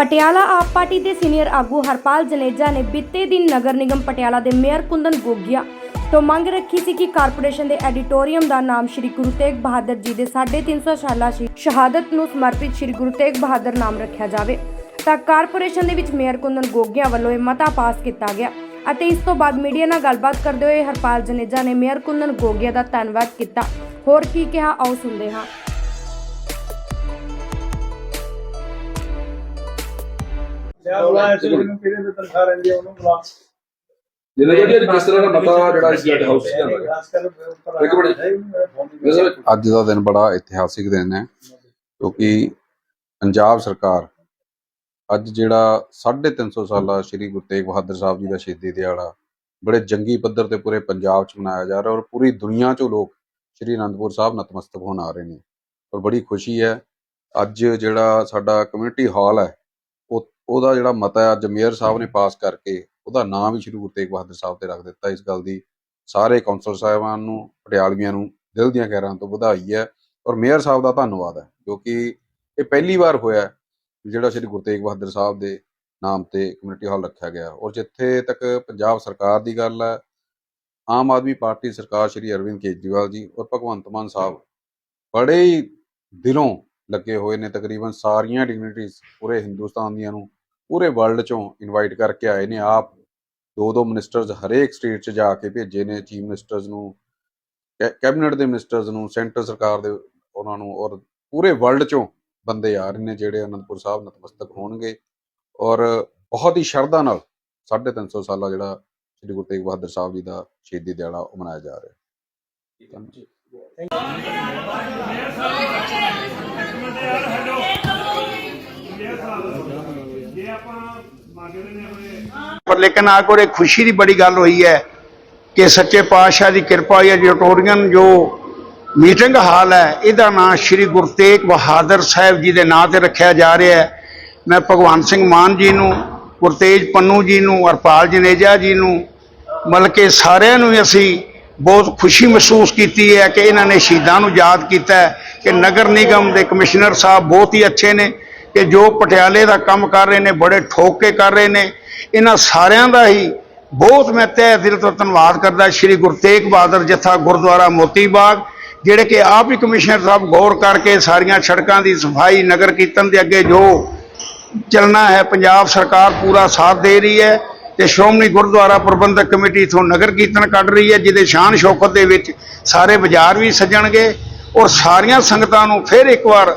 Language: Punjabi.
ਪਟਿਆਲਾ ਆਪ ਪਾਰਟੀ ਦੇ ਸੀਨੀਅਰ ਆਗੂ ਹਰਪਾਲ ਜਨੇਜਾ ਨੇ ਬੀਤੇ ਦਿਨ ਨਗਰ ਨਿਗਮ ਪਟਿਆਲਾ ਦੇ ਮੇਅਰ ਕੁੰਦਨ ਗੋਗਿਆ ਤੋਂ ਮੰਗ ਰੱਖੀ ਸੀ ਕਿ ਕਾਰਪੋਰੇਸ਼ਨ ਦੇ ਐਡੀਟੋਰੀਅਮ ਦਾ ਨਾਮ ਸ਼੍ਰੀ ਗੁਰੂ ਤੇਗ ਬਹਾਦਰ ਜੀ ਦੇ 350 ਸਾਲਾ ਸ਼ਹਾਦਤ ਨੂੰ ਸਮਰਪਿਤ ਸ਼੍ਰੀ ਗੁਰੂ ਤੇਗ ਬਹਾਦਰ ਨਾਮ ਰੱਖਿਆ ਜਾਵੇ। ਤਾਂ ਕਾਰਪੋਰੇਸ਼ਨ ਦੇ ਵਿੱਚ ਮੇਅਰ ਕੁੰਦਨ ਗੋਗਿਆ ਵੱਲੋਂ ਇਹ ਮਤਾ ਪਾਸ ਕੀਤਾ ਗਿਆ ਅਤੇ ਇਸ ਤੋਂ ਬਾਅਦ ਮੀਡੀਆ ਨਾਲ ਗੱਲਬਾਤ ਕਰਦੇ ਹੋਏ ਹਰਪਾਲ ਜਨੇਜਾ ਨੇ ਮੇਅਰ ਕੁੰਦਨ ਗੋਗਿਆ ਦਾ ਧੰਨਵਾਦ ਕੀਤਾ। ਹੋਰ ਕੀ ਕਿਹਾ, ਆਓ ਸੁਣਦੇ ਹਾਂ। ਲਿਆ ਬੁਲਾ ਇਸ ਨੂੰ ਕਿਹਦੇ ਤੇ ਤਨਖਾਹ ਰਹਿੰਦੀ ਹੈ ਉਹਨੂੰ ਬੁਲਾ ਜਿਹੜਾ ਜਿਹੜੀ ਕਿਸ ਤਰ੍ਹਾਂ ਦਾ ਮਤਾ ਜਿਹੜਾ ਇਸ ਗੈਟ ਹਾਊਸ ਚ ਜਾਂਦਾ ਇੱਕ ਮਿੰਟ। ਅੱਜ ਦਾ ਦਿਨ ਬੜਾ ਇਤਿਹਾਸਿਕ ਦਿਨ ਹੈ ਕਿਉਂਕਿ ਪੰਜਾਬ ਸਰਕਾਰ ਅੱਜ ਜਿਹੜਾ 350 ਸਾਲਾ ਸ੍ਰੀ ਗੁਰੂ ਤੇਗ ਬਹਾਦਰ ਸਾਹਿਬ ਜੀ ਦਾ ਸ਼ਹੀਦੀ ਦਿਹਾੜਾ ਬੜੇ ਜੰਗੀ ਪੱਧਰ ਤੇ ਪੂਰੇ ਪੰਜਾਬ 'ਚ ਮਨਾਇਆ ਜਾ ਰਿਹਾ ਔਰ ਪੂਰੀ ਦੁਨੀਆ 'ਚੋਂ ਲੋਕ ਸ੍ਰੀ ਅਨੰਦਪੁਰ ਸਾਹਿਬ ਨਤਮਸਤਕ ਹੋਣ ਆ ਰਹੇ ਨੇ। ਔਰ ਬੜੀ ਖੁਸ਼ੀ ਹੈ ਅੱਜ ਜਿਹੜਾ ਸਾਡਾ ਕਮਿਊਨਿਟੀ ਹਾਲ ਹੈ ਉਹਦਾ ਜਿਹੜਾ ਮਤਾ ਹੈ, ਅੱਜ ਮੇਅਰ ਸਾਹਿਬ ਨੇ ਪਾਸ ਕਰਕੇ ਉਹਦਾ ਨਾਮ ਵੀ ਸ੍ਰੀ ਗੁਰੂ ਤੇਗ ਬਹਾਦਰ ਸਾਹਿਬ ਤੇ ਰੱਖ ਦਿੱਤਾ ਇਸ ਗੱਲ ਦੀ। ਸਾਰੇ ਕੌਂਸਲ ਸਾਹਿਬਾਨ ਨੂੰ ਪਟਿਆਲਵੀਆਂ ਨੂੰ ਦਿਲ ਦੀਆਂ ਗਹਿਰਾਈਆਂ ਤੋਂ ਵਧਾਈ ਹੈ ਔਰ ਮੇਅਰ ਸਾਹਿਬ ਦਾ ਧੰਨਵਾਦ ਹੈ ਕਿਉਂਕਿ ਇਹ ਪਹਿਲੀ ਵਾਰ ਹੋਇਆ ਜਿਹੜਾ ਸ੍ਰੀ ਗੁਰੂ ਤੇਗ ਬਹਾਦਰ ਸਾਹਿਬ ਦੇ ਨਾਮ ਤੇ ਕਮਿਊਨਿਟੀ ਹਾਲ ਰੱਖਿਆ ਗਿਆ। ਔਰ ਜਿੱਥੇ ਤੱਕ ਪੰਜਾਬ ਸਰਕਾਰ ਦੀ ਗੱਲ ਹੈ, ਆਮ ਆਦਮੀ ਪਾਰਟੀ ਸਰਕਾਰ ਸ੍ਰੀ ਅਰਵਿੰਦ ਕੇਜਰੀਵਾਲ ਜੀ ਔਰ ਭਗਵੰਤ ਮਾਨ ਸਾਹਿਬ ਬੜੇ ਹੀ ਦਿਲੋਂ ਲੱਗੇ ਹੋਏ ਨੇ, ਤਕਰੀਬਨ ਸਾਰੀਆਂ ਡਿਗਨਿਟੀਜ਼ ਪੂਰੇ ਹਿੰਦੁਸਤਾਨ ਦੀਆਂ ਨੂੰ ਪੂਰੇ ਵਰਲਡ ਚੋਂ ਇਨਵਾਈਟ ਕਰਕੇ ਆਏ ਨੇ ਆਪ ਦੋ ਦੋ ਮਿਨਿਸਟਰਸ ਹਰੇਕ ਸਟੇਟ 'ਚ ਜਾ ਕੇ ਭੇਜੇ ਨੇ ਚੀਫ ਮਿਨਿਸਟਰਸ ਨੂੰ ਕੈਬਨਿਟ ਦੇ ਮਿਨਿਸਟਰਸ ਨੂੰ ਸੈਂਟਰ ਸਰਕਾਰ ਦੇ ਉਹਨਾਂ ਨੂੰ ਔਰ ਪੂਰੇ ਵਰਲਡ ਚੋਂ ਬੰਦੇ ਆ ਰਹੇ ਨੇ ਜਿਹੜੇ ਅਨੰਦਪੁਰ ਸਾਹਿਬ ਨਤਮਸਤਕ ਹੋਣਗੇ ਔਰ ਬਹੁਤ ਹੀ ਸ਼ਰਧਾ ਨਾਲ 350 ਸਾਲਾ ਜਿਹੜਾ ਸ੍ਰੀ ਗੁਰੂ ਤੇਗ ਬਹਾਦਰ ਸਾਹਿਬ ਜੀ ਦਾ ਸ਼ਹੀਦੀ ਦਿਹਾੜਾ ਉਹ ਮਨਾਇਆ ਜਾ ਰਿਹਾ। ਹੈ ਪਰ ਲੇਕਿਨ ਆ ਕੋਰੇ ਖੁਸ਼ੀ ਦੀ ਬੜੀ ਗੱਲ ਹੋਈ ਹੈ ਕਿ ਸੱਚੇ ਪਾਤਸ਼ਾਹ ਦੀ ਕਿਰਪਾ ਹੋਈ ਹੈ ਜਟੋਰੀਅਨ ਜੋ ਮੀਟਿੰਗ ਹਾਲ ਹੈ, ਇਹਦਾ ਨਾਮ ਸ੍ਰੀ ਗੁਰੂ ਤੇਗ ਬਹਾਦਰ ਸਾਹਿਬ ਜੀ ਦੇ ਨਾਂ ਤੇ ਰੱਖਿਆ ਜਾ ਰਿਹਾ ਹੈ। ਮੈਂ ਭਗਵਾਨ ਸਿੰਘ ਮਾਨ ਜੀ ਨੂੰ, ਗੁਰਤੇਜ ਪੰਨੂ ਜੀ ਨੂੰ, ਹਰਪਾਲ ਜਨੇਜਾ ਜੀ ਨੂੰ, ਮਤਲਬ ਕਿ ਸਾਰਿਆਂ ਨੂੰ ਹੀ ਅਸੀਂ ਬਹੁਤ ਖੁਸ਼ੀ ਮਹਿਸੂਸ ਕੀਤੀ ਹੈ ਕਿ ਇਹਨਾਂ ਨੇ ਸ਼ਹੀਦਾਂ ਨੂੰ ਯਾਦ ਕੀਤਾ ਕਿ ਨਗਰ ਨਿਗਮ ਦੇ ਕਮਿਸ਼ਨਰ ਸਾਹਿਬ ਬਹੁਤ ਹੀ ਅੱਛੇ ਨੇ। ਕਿ ਜੋ ਪਟਿਆਲੇ ਦਾ ਕੰਮ ਕਰ ਰਹੇ ਨੇ, ਬੜੇ ਠੋਕ ਕੇ ਕਰ ਰਹੇ ਨੇ, ਇਹਨਾਂ ਸਾਰਿਆਂ ਦਾ ਹੀ ਬਹੁਤ ਮੈਂ ਤਹਿ ਦਿਲ ਤੋਂ ਧੰਨਵਾਦ ਕਰਦਾ ਸ਼੍ਰੀ ਗੁਰੂ ਤੇਗ ਬਹਾਦਰ ਜਥਾ ਗੁਰਦੁਆਰਾ ਮੋਤੀ ਬਾਗ, ਜਿਹੜੇ ਕਿ ਆਪ ਹੀ ਕਮਿਸ਼ਨਰ ਸਾਹਿਬ ਗੌਰ ਕਰਕੇ ਸਾਰੀਆਂ ਸੜਕਾਂ ਦੀ ਸਫ਼ਾਈ, ਨਗਰ ਕੀਰਤਨ ਦੇ ਅੱਗੇ ਜੋ ਚੱਲਣਾ ਹੈ, ਪੰਜਾਬ ਸਰਕਾਰ ਪੂਰਾ ਸਾਥ ਦੇ ਰਹੀ ਹੈ ਤੇ ਸ਼੍ਰੋਮਣੀ ਗੁਰਦੁਆਰਾ ਪ੍ਰਬੰਧਕ ਕਮੇਟੀ ਤੋਂ ਨਗਰ ਕੀਰਤਨ ਕੱਢ ਰਹੀ ਹੈ, ਜਿਹਦੇ ਸ਼ਾਨ ਸ਼ੌਕਤ ਦੇ ਵਿੱਚ ਸਾਰੇ ਬਾਜ਼ਾਰ ਵੀ ਸਜਣਗੇ ਔਰ ਸਾਰੀਆਂ ਸੰਗਤਾਂ ਨੂੰ ਫਿਰ ਇੱਕ ਵਾਰ